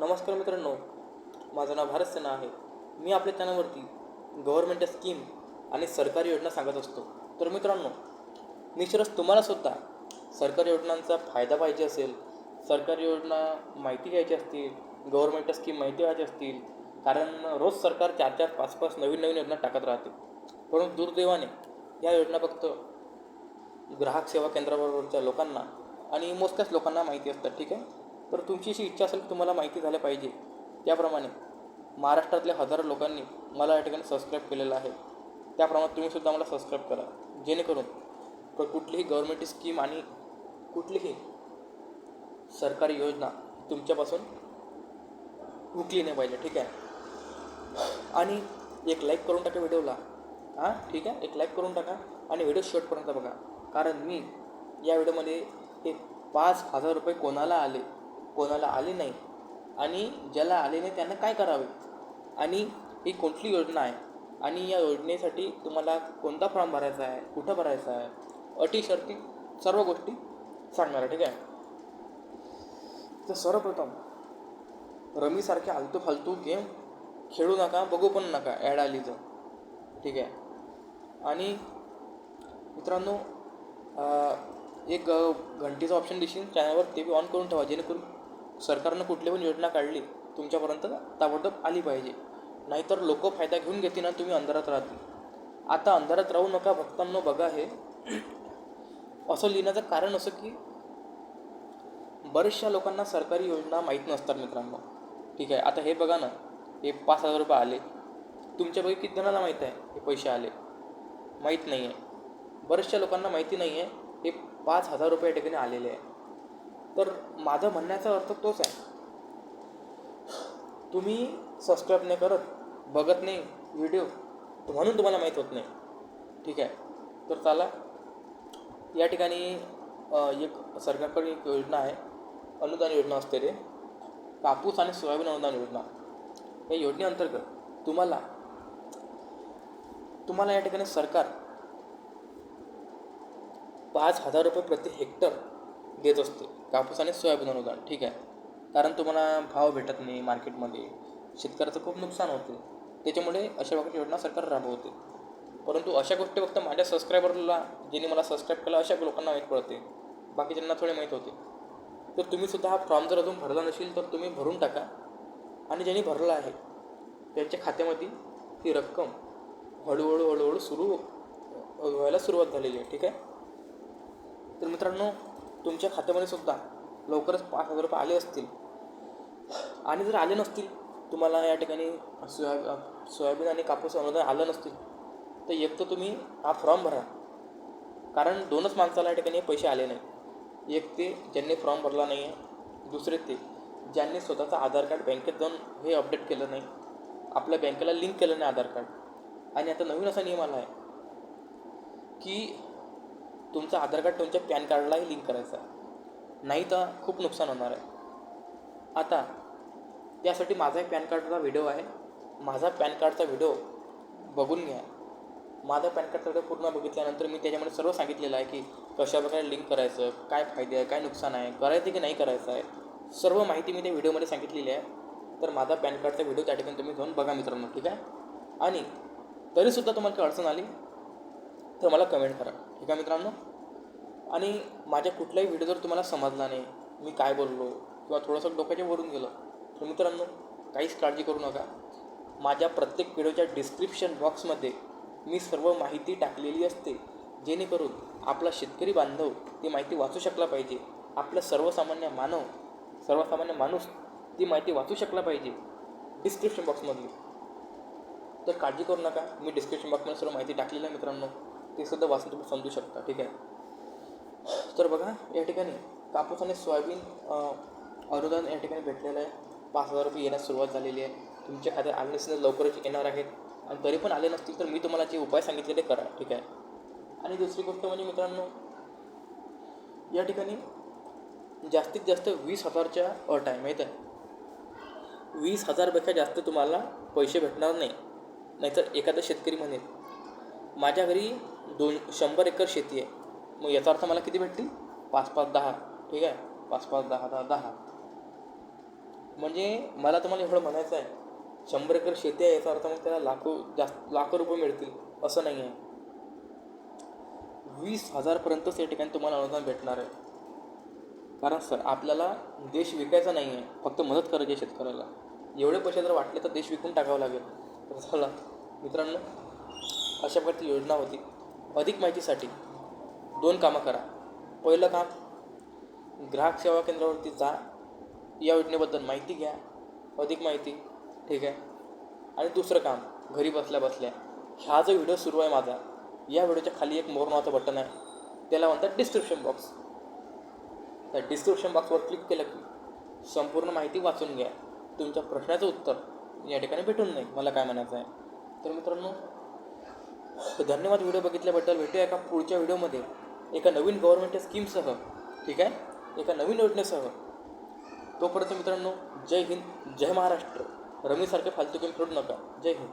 नमस्कार मित्रांनो माझं नाव भारत सेना आहे. मी आपल्या चॅनलवरती गव्हर्मेंट स्कीम आणि सरकारी योजना सांगत असतो. तर मित्रांनो निश्चितच तुम्हालासुद्धा सरकारी योजनांचा फायदा पाहिजे असेल सरकारी योजना माहिती घ्यायची असतील गव्हर्मेंट स्कीम माहिती घ्यायची असतील कारण रोज सरकार चार चार पाच पाच नवीन नवीन योजना टाकत राहते. परंतु दुर्दैवाने या योजना फक्त ग्राहक सेवा केंद्राबरोबरच्या लोकांना आणि मोजक्याच लोकांना माहिती असतात ठीक आहे? तर तुमची अशी इच्छा असेल की तुम्हाला माहिती झाल्या पाहिजे. त्याप्रमाणे महाराष्ट्रातल्या हजारो लोकांनी मला या ठिकाणी सबस्क्राईब केलेलं आहे. त्याप्रमाणे तुम्हीसुद्धा मला सबस्क्राईब करा. जेणेकरून कुठलीही गव्हर्मेंट स्कीम आणि कुठलीही सरकारी योजना तुमच्यापासून हुकली नाही पाहिजे. ठीक आहे? आणि एक लाईक करून टाका व्हिडिओला हां? ठीक आहे? एक लाईक करून टाका आणि व्हिडिओ शेवटपर्यंत बघा. कारण मी या व्हिडिओमध्ये हे पाच हजार रुपये कोणाला आले? कोणाला आले नाही. आणि ज्याला आले नाही त्यांना काय करावे? आणि ही कोणती योजना आहे? आणि या योजनेसाठी तुम्हाला कोणता फॉर्म भरायचा आहे? कुठं भरायचा आहे? अटी शर्ती सर्व गोष्टी सांगणार ठीक आहे? तर सर्वप्रथम रमीसारखे आलतू फालतू गेम खेळू नका बघू पण नका ॲड आली तर. ठीक आहे? आणि मित्रांनो एक घंटीचं ऑप्शन दिसेल चॅनलवर ते बी ऑन करून ठेवा जेणेकरून सरकारनं कुठली पण योजना काढली तुमच्यापर्यंत ताबडतोब आली पाहिजे. नाहीतर लोक फायदा घेऊन घेतील ना तुम्ही अंधारात राहतील. आता अंधारात राहू नका भक्तांनो बघा हे. असं लिहिण्याचं कारण असं की बऱ्याचशा लोकांना सरकारी योजना माहीत नसतात मित्रांनो. ठीक आहे आता हे बघा ना हे पाच हजार रुपये आले. तुमच्यापैकी किती जणांना माहीत आहे हे पैसे आले? माहीत नाही आहे बऱ्याचशा लोकांना माहिती नाही आहे हे पाच हजार रुपये या ठिकाणी आलेले आहे. तर माझं म्हणण्याचा अर्थ तोच आहे. तुम्ही सबस्क्राईब नाही करत बघत नाही व्हिडिओ म्हणून तुम्हाला माहीत होत नाही. ठीक आहे? तर चला या ठिकाणी एक सरकारकडे एक योजना आहे. अनुदान योजना असते रे. कापूस आणि सोयाबीन अनुदान योजना. या योजनेअंतर्गत तुम्हाला तुम्हाला या ठिकाणी सरकार पाच हजार रुपये प्रति हेक्टर देत असते. कापूस आणि सोयाबीन अनुदान ठीक आहे. कारण तुम्हाला भाव भेटत नाही मार्केटमध्ये. शेतकऱ्याचं खूप नुकसान होते. त्याच्यामुळे अशा प्रकारची योजना सरकार राबवते. परंतु अशा गोष्टी फक्त माझ्या सबस्क्रायबरला ज्यांनी मला सबस्क्राईब केलं अशा लोकांना माहीत पडते. बाकीच्यांना थोडे माहीत होते. तर तुम्हीसुद्धा हा फॉर्म जर अजून भरला नसेल तर तुम्ही भरून टाका. आणि ज्यांनी भरला आहे त्यांच्या खात्यामध्ये ती रक्कम हळूहळू हळूहळू सुरू व्हायला सुरुवात झालेली आहे ठीक आहे. तर मित्रांनो तुमच्या खात्यामध्ये सुद्धा लवकरच पाच हजार रुपये आले असतील. आणि जर आले नसतील तुम्हाला या ठिकाणी सोया सोयाबीन आणि कापूस अनुदान आलं नसतील तर एक तर तुम्ही हा फॉर्म भरा. कारण दोनच माणसाला या ठिकाणी पैसे आले नाही. एक ते ज्यांनी फॉर्म भरला नाही आहे दुसरे ते ज्यांनी स्वतःचं आधार कार्ड बँकेत जाऊन हे अपडेट केलं नाही आपल्या बँकेला लिंक केलं नाही आधार कार्ड. आणि आता नवीन असा नियम आला आहे की तुमचं आधार कार्ड तुमच्या पॅन कार्डलाही लिंक करायचं आहे. नाही तर खूप नुकसान होणार आहे. आता त्यासाठी माझा पॅन कार्डचा व्हिडिओ आहे. माझा पॅन कार्डचा व्हिडिओ बघून घ्या. माझा पॅन कार्डचा व्हिडिओ पूर्ण बघितल्यानंतर मी त्याच्यामध्ये सर्व सांगितलेलं आहे की कशाप्रकारे लिंक करायचं काय फायदे आहे काय नुकसान आहे करायचं की नाही करायचं आहे. सर्व माहिती मी त्या व्हिडिओमध्ये सांगितलेली आहे. तर माझा पॅन कार्डचा व्हिडिओ त्या ठिकाणी तुम्ही घेऊन बघा मित्रांनो ठीक आहे? आणि तरीसुद्धा तुम्हाला काही अडचण आली तर मला कमेंट करा. ठीक आहे मित्रांनो? आणि माझ्या कुठलाही व्हिडिओ जर तुम्हाला समजला नाही मी काय बोललो किंवा थोडंसं डोक्याच्या वरून गेलं तर मित्रांनो काहीच काळजी करू नका. माझ्या प्रत्येक व्हिडिओच्या डिस्क्रिप्शन बॉक्समध्ये मी सर्व माहिती टाकलेली असते जेणेकरून आपला शेतकरी बांधव ती माहिती वाचू शकला पाहिजे. आपला सर्वसामान्य मानव सर्वसामान्य माणूस ती माहिती वाचू शकला पाहिजे डिस्क्रिप्शन बॉक्समधली तर काळजी करू नका मी डिस्क्रिप्शन बॉक्समध्ये सर्व माहिती टाकलेली आहे मित्रांनो. तेसुद्धा वाचून तुम्ही समजू शकता ठीक आहे? तर बघा या ठिकाणी कापूस आणि सोयाबीन अनुदान या ठिकाणी भेटलेलं आहे. पाच हजार रुपये येण्यास सुरुवात झालेली आहे. तुमच्या खात्यात आले नसतील लवकरच येणार आहेत. आणि तरी पण आले नसतील तर मी तुम्हाला जे उपाय सांगितले ते करा ठीक आहे? आणि दुसरी गोष्ट म्हणजे मित्रांनो या ठिकाणी जास्तीत जास्त वीस हजारच्या अट आहे माहीत आहे? वीस हजारपेक्षा जास्त तुम्हाला पैसे भेटणार नाही. नाहीतर एखादा शेतकरी म्हणेल माझ्या घरी दोन शंभर एकर शेती आहे. मग याचा अर्थ मला किती भेटतील? पाच पाच दहा. ठीक आहे? पाच पाच दहा दहा दहा. म्हणजे मला तुम्हाला एवढं म्हणायचं आहे. शंभर एकर शेती आहे याचा अर्थ मग त्याला लाखो जास्त लाखो रुपये मिळतील. असं नाही आहे. वीस हजारपर्यंतच या ठिकाणी तुम्हाला अनुदान भेटणार आहे. कारण सर आपल्याला देश विकायचा नाही आहे. फक्त मदत करायची आहे शेतकऱ्याला. एवढे पैसे जर वाटले तर देश विकून टाकावं लागेल. तर चला मित्रांनो अशा प्रकारची योजना होती. अधिक माहितीसाठी दोन कामं करा. पहिलं काम ग्राहक सेवा केंद्रावरती जा. या योजनेबद्दल माहिती घ्या. अधिक माहिती ठीक आहे? आणि दुसरं काम घरी बसल्या बसल्या. हा जो व्हिडिओ सुरू आहे माझा या व्हिडिओच्या खाली एक मोरमाचं बटन आहे. त्याला म्हणतात डिस्क्रिप्शन बॉक्स. त्या डिस्क्रिप्शन बॉक्सवर क्लिक केलं की संपूर्ण माहिती वाचून घ्या. तुमच्या प्रश्नाचं उत्तर या ठिकाणी भेटून नाही मला काय म्हणायचं आहे? तर मित्रांनो धन्यवाद व्हिडिओ बघितल्याबद्दल. भेटूया एका पुढच्या व्हिडिओमध्ये एका नवीन गव्हर्नमेंटच्या स्कीमसह ठीक आहे? एका नवीन योजनेसह तोपर्यंत मित्रांनो जय हिंद जय महाराष्ट्र. रमीसारखे फालतू गेम खेळू नका. जय हिंद.